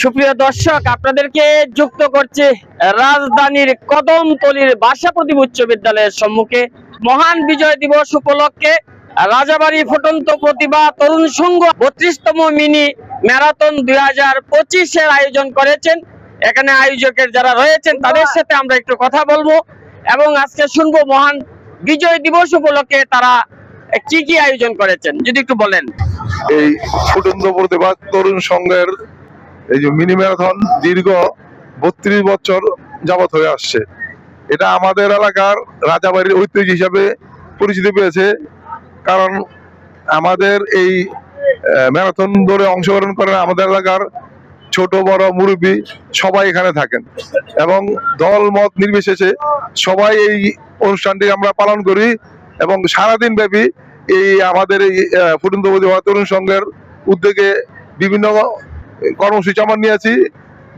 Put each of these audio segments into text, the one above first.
সুপ্রিয় দর্শক, আপনাদেরকে যুক্ত করছে রাজধানীর কদমতলির বাসাপ্রতি উচ্চ বিদ্যালয়ের সম্মুখে। মহান বিজয় দিবস উপলক্ষে রাজাবাড়ি ফুটন্ত প্রতিভা তরুণ সংঘ বত্রিশতম মিনি ম্যারাথন দুই হাজার পঁচিশের আয়োজন করেছেন। এখানে আয়োজকের যারা রয়েছেন, তাদের সাথে আমরা একটু কথা বলব এবং আজকে শুনব মহান বিজয় দিবস উপলক্ষে তারা কি কি আয়োজন করেছেন। যদি একটু বলেন। এই ফুটন্ত প্রতিভা তরুণ সংঘের এই যে মিনি ম্যারাথন দীর্ঘ বত্রিশ বছর যাবত হয়ে আসছে। এটা আমাদের এলাকার রাজাবাড়ির ঐতিহ্য হিসাবে পরিচিতি পেয়েছে। কারণ আমাদের এই ম্যারাথন দৌড়ে অংশগ্রহণ করেন আমাদের এলাকার ছোট, বড় মুরব্বী সবাই এখানে থাকেন। এবং দল মত নির্বিশেষে সবাই এই অনুষ্ঠানটি আমরা পালন করি এবং সারাদিন ব্যাপী এই আমাদের এই ফুটন্ত তরুণ সংঘের উদ্যোগে বিভিন্ন কর্মসূচি আমরা নিয়েছি,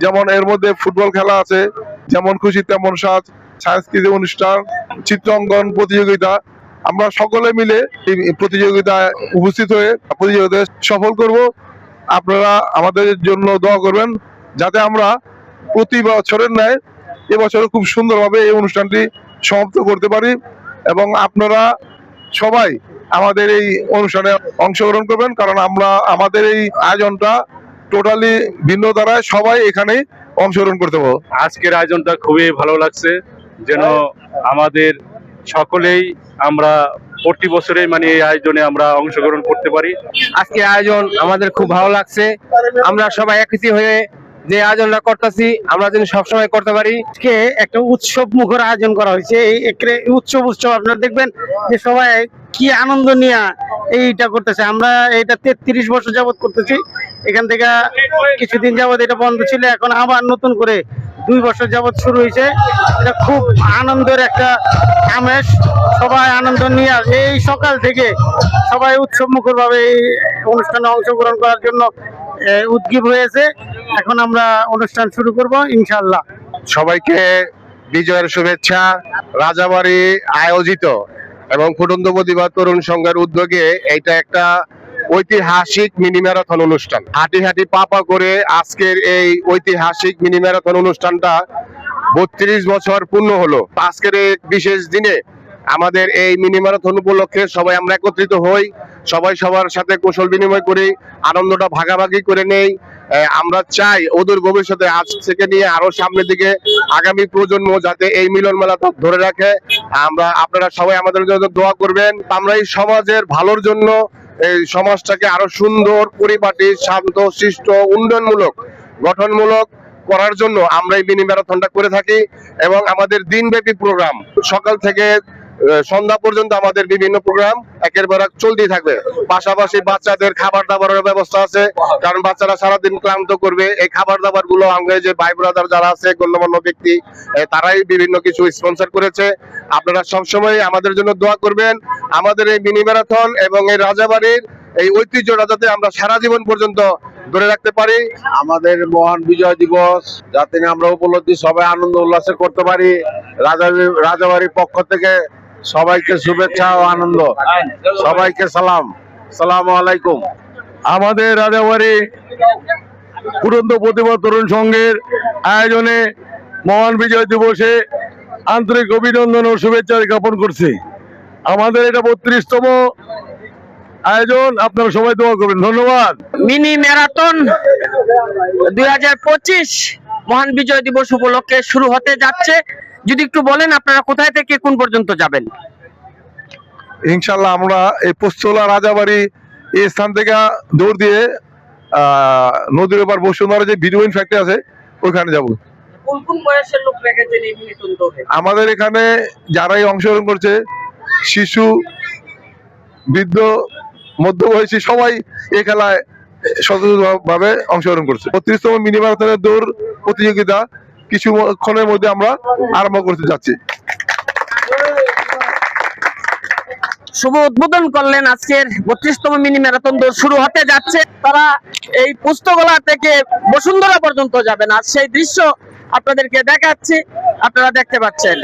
যেমন এর মধ্যে ফুটবল খেলা আছে, যেমন খুশি তেমন সাজ, সাংস্কৃতিক অনুষ্ঠান, চিত্রাঙ্কন প্রতিযোগিতা। আমরা সকলে মিলে এই প্রতিযোগিতায় উপস্থিত হয়ে প্রতিযোগিতায় সফল করব। আপনারা আমাদের জন্য দোয়া করবেন, যাতে আমরা প্রতি বছরের ন্যায় এবছর খুব সুন্দরভাবে এই অনুষ্ঠানটি সমাপ্ত করতে পারি এবং আপনারা সবাই আমাদের এই অনুষ্ঠানে অংশগ্রহণ করবেন, কারণ আমরা, আমাদের এই আয়োজনটা টোটালি ভিন্ন দ্বারায় সবাই এখানে অংশগ্রহণ করতে পারব আজকের আয়োজনটা খুবই ভালো লাগছে যেন আমাদের সকলেই আমরা প্রতি বছরে মানে এই আয়োজনে আমরা অংশগ্রহণ করতে পারি। আজকে আয়োজন আমাদের খুব ভালো লাগছে। আমরা সবাই একত্রিত হয়ে যে আয়োজনটা করতেছি আমরা যেন সবসময় করতে পারি। আজকে একটা উৎসব মুখর আয়োজন করা হয়েছে। এই একরে উৎসব উৎসব আপনারা দেখবেন যে সবাই কি আনন্দ নিয়ে এইটা করতেছে? আমরা এটা তেত্রিশ বছর যাবত করতেছি। এখান থেকে কিছুদিন যাবত এটা বন্ধ ছিল, এখন আবার নতুন করে দুই বছর যাবত শুরু হয়েছে। এটা খুব আনন্দের একটা আমেজ। সবাই আনন্দ নিয়ে এই সকাল থেকে সবাই উৎসব মুখর ভাবে এই অনুষ্ঠানে অংশগ্রহণ করার জন্য উদ্গীব হয়েছে। এখন আমরা অনুষ্ঠান শুরু করব ইনশাল্লাহ সবাইকে বিজয়ের শুভেচ্ছা। রাজাবাড়ি আয়োজিত এবং ফুটন্ত প্রতিভা তরুণ সংঘের উদ্যোগে এটা একটা ঐতিহাসিক মিনি ম্যারাথন অনুষ্ঠান। হাঁটি হাঁটি পাপা করে আজকের এই ঐতিহাসিক মিনি ম্যারাথন অনুষ্ঠানটা বত্রিশ বছর পূর্ণ হলো। আজকের বিশেষ দিনে আমাদের এই মিনি ম্যারাথন উপলক্ষে সবাই আমরা একত্রিত হই, সবাই সবার সাথে কৌশল বিনিময় করি, আনন্দটা ভাগাভাগি করে নেই আমরা চাই ওদের ভবিষ্যতে আজ থেকে নিয়ে আরও সামনের দিকে আগামী প্রজন্ম যাতে এই মিলন মেলাটা ধরে রাখে। আমরা, আপনারা সবাই আমাদের জন্য দোয়া করবেন। আমরা এই সমাজের ভালোর জন্য এই সমাজটাকে আরও সুন্দর, পরিপাটি, শান্ত শিষ্ট উন্নয়নমূলক, গঠনমূলক করার জন্য আমরা এই মিনি ম্যারাথনটা করে থাকি এবং আমাদের দিনব্যাপী প্রোগ্রাম সকাল থেকে সন্ধ্যা পর্যন্ত আমাদের বিভিন্ন প্রোগ্রাম একের পর এক চলতেই থাকবে। পাশাপাশি বাচ্চাদের খাবার দাবারের ব্যবস্থা আছে, কারণ বাচ্চারা সারাদিন ক্লান্ত করবে। এই খাবার দাবারগুলো আমাদের যে ভাই ব্রাদার যারা আছে, গণ্যমান্য ব্যক্তি তারাই বিভিন্ন কিছু স্পন্সর করেছে। আপনারা সবসময় আমাদের জন্য দোয়া করবেন। আমাদের এই মিনি ম্যারাথন এবং এই রাজাবাড়ির এই ঐতিহ্যটা যাতে আমরা সারা জীবন পর্যন্ত ধরে রাখতে পারি। আমাদের মহান বিজয় দিবস, যাতে আমরা উপলব্ধি সবাই আনন্দ উল্লাসে করতে পারি। রাজা রাজাবাড়ির পক্ষ থেকে সবাইকে শুভেচ্ছা ও আনন্দ। সবাইকে সালাম। সালাম আলাইকুম। আমাদের রাজাবাড়ি ফুটন্ত প্রতিভা তরুণ সংঘের আয়োজনে মহান বিজয় দিবসে আন্তরিক অভিনন্দন ও শুভেচ্ছা জ্ঞাপন করছি। আমাদের এটা বত্রিশতম আয়োজন। আপনারা সবাই দোয়া করবেন। ধন্যবাদ। মিনি ম্যারাথন দুই হাজার পঁচিশ মহান বিজয় দিবস উপলক্ষে শুরু হতে যাচ্ছে। যদি একটু বলেন আপনারা কোথায় থেকে কোন পর্যন্ত যাবেন? ইনশাল্লাহ আমরা এই পোস্তলা রাজাবাড়ি এই স্থান থেকে দৌড় দিয়ে নদীর ওপর বসুন্ধরা যে ভিডিওইন ফ্যাক্টরি আছে ওইখানে যাব। আমাদের এখানে যারাই অংশগ্রহণ করছে শিশু বৃদ্ধ মধ্যবয়সী সবাই এ খেলায় সচেতন ভাবে অংশগ্রহণ করছে। বত্রিশতম মিনি ম্যারাথনের দৌড় প্রতিযোগিতা কিছুক্ষণের মধ্যে আমরা আরম্ভ করতে যাচ্ছি। শুভ উদ্বোধন করলেন আজকের বত্রিশতম মিনি ম্যারাথন দৌড় শুরু হতে যাচ্ছে। তারা এই পুস্তকলা থেকে বসুন্ধরা পর্যন্ত যাবেন। আর সেই দৃশ্য আপনাদেরকে দেখাচ্ছি। আপনারা দেখতে পাচ্ছেন।